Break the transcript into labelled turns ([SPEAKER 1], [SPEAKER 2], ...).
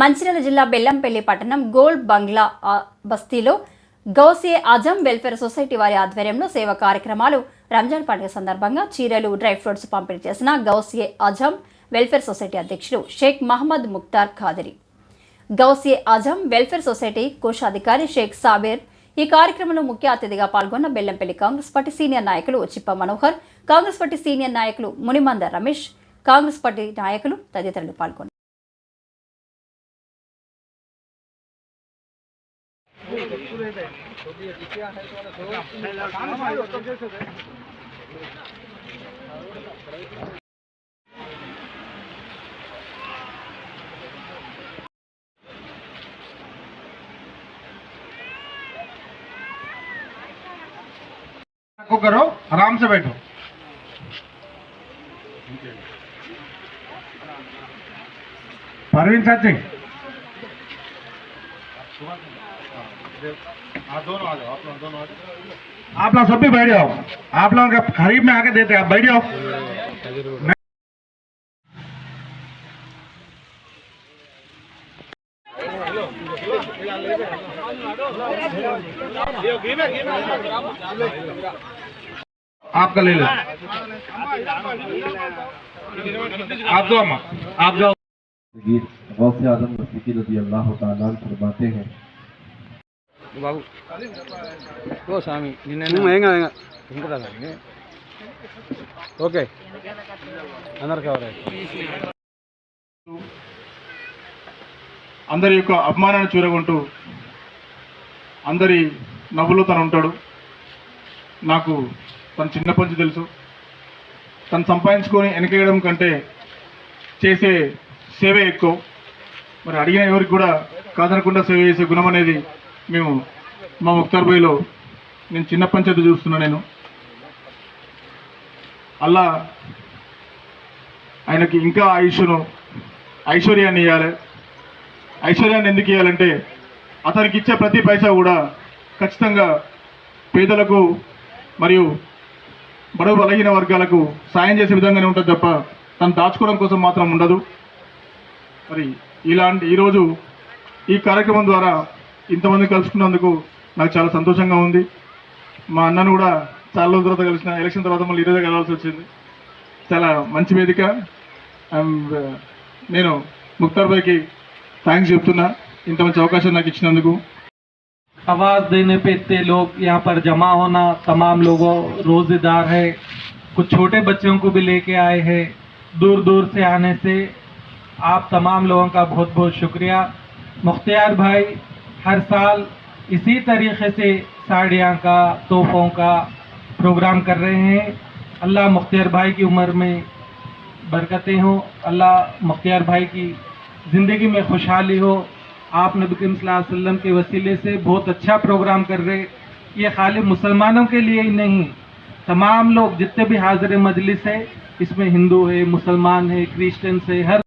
[SPEAKER 1] మంచిర్యాల జిల్లా బెల్లంపల్లి పట్టణం గోల్డ్ బంగ్లా బస్తీలో గౌసే అజం వెల్ఫేర్ సొసైటీ వారి ఆధ్వర్యంలో సేవా కార్యక్రమాలు. రంజాన్ పండుగ సందర్భంగా చీరలు డ్రై ఫ్రూట్స్ పంపిణీ చేసిన గౌసే అజం వెల్ఫేర్ సొసైటీ అధ్యక్షులు షేక్ మహమ్మద్ ముక్తార్ ఖాదరి. గౌసియే అజం వెల్ఫేర్ సొసైటీ కోశాధికారి షేక్ సాబేర్ ఈ కార్యక్రమంలో ముఖ్య అతిథిగా పాల్గొన్న బెల్లంపల్లి కాంగ్రెస్ పార్టీ సీనియర్ నాయకులు చిప్ప మనోహర్ కాంగ్రెస్ పార్టీ సీనియర్ నాయకులు మునిమంద రమేష్ కాంగ్రెస్ పార్టీ నాయకులు తదితరులు పాల్గొన్నారు.
[SPEAKER 2] کو کرو آرام سے بیٹھو پروین ساتھی آپ لوگ سب بھی بیٹھ جاؤ۔ آپ لوگوں کے قریب میں آ کے دیتے آپ بیٹھ جاؤ۔ آپ کا لے لو آپ
[SPEAKER 3] دو آپ جاؤ۔ غوث اعظم رضی اللہ تعالیٰ فرماتے ہیں
[SPEAKER 4] బాబు. ఓ స్వామి నిన్న ఏం కాదు ఇంకా ఓకే. అందరు కవర్
[SPEAKER 2] అందరి యొక్క అభిమానాన్ని చూరగొంటూ అందరి నవ్వులో తను ఉంటాడు. నాకు తన చిన్నప్పటి నుంచి తెలుసు. తను సంపాదించుకొని వెనకేయడం కంటే చేసే సేవే ఎక్కువ. మరి అడిగిన ఎవరికి కూడా కాదనకుండా సేవ చేసే గుణం అనేది మేము మా ముక్తర్బాయ్లో నేను చిన్న పంచాయతీ చూస్తున్నా నేను. అల్లా ఆయనకి ఇంకా ఆయుష్ను ఐశ్వర్యాన్ని ఇవ్వాలి ఐశ్వర్యాన్ని ఎందుకు ఇవ్వాలంటే అతనికి ఇచ్చే ప్రతి పైసా కూడా ఖచ్చితంగా పేదలకు మరియు బడుగు బలహీన వర్గాలకు సాయం చేసే విధంగానే ఉంటుంది తప్ప తను దాచుకోవడం కోసం మాత్రం ఉండదు. మరి ఇలాంటి ఈరోజు ఈ కార్యక్రమం ద్వారా ఇంతమంది కలుసుకున్నందుకు నాకు చాలా సంతోషంగా ఉంది మా అన్నను కూడా చాలా రోజుల తర్వాత కలిసిన ఎలక్షన్ తర్వాత మళ్ళీ ఈరోజే కలవాల్సి వచ్చింది చాలా మంచి వేదిక అండ్ నేను ముక్తార్ భాయ్కి థ్యాంక్స్ చెప్తున్నా ఇంత మంచి అవకాశం నాకు ఇచ్చినందుకు
[SPEAKER 5] आवाज़ देने पे इतने लोग यहाँ पर जमा होना तमाम लोगों रोज़ेदार है कुछ छोटे बच्चों को भी लेके आए हैं दूर दूर से आने से आप तमाम लोगों का बहुत बहुत शुक्रिया मुख्तियार भाई ہر سال اسی طریقے سے ساڑیاں کا، تحفوں کا پروگرام کر رہے ہیں۔ اللہ مختار بھائی کی عمر میں برکتیں ہوں۔ اللہ مختار بھائی کی زندگی میں خوشحالی ہو۔ آپ نبی کریم صلی اللہ علیہ وسلم کے وسیلے سے بہت اچھا پروگرام کر رہے۔ یہ خالی مسلمانوں کے لیے ہی نہیں، تمام لوگ جتنے بھی حاضر مجلس ہے اس میں ہندو ہے، مسلمان ہے کرسچنس ہے، ہر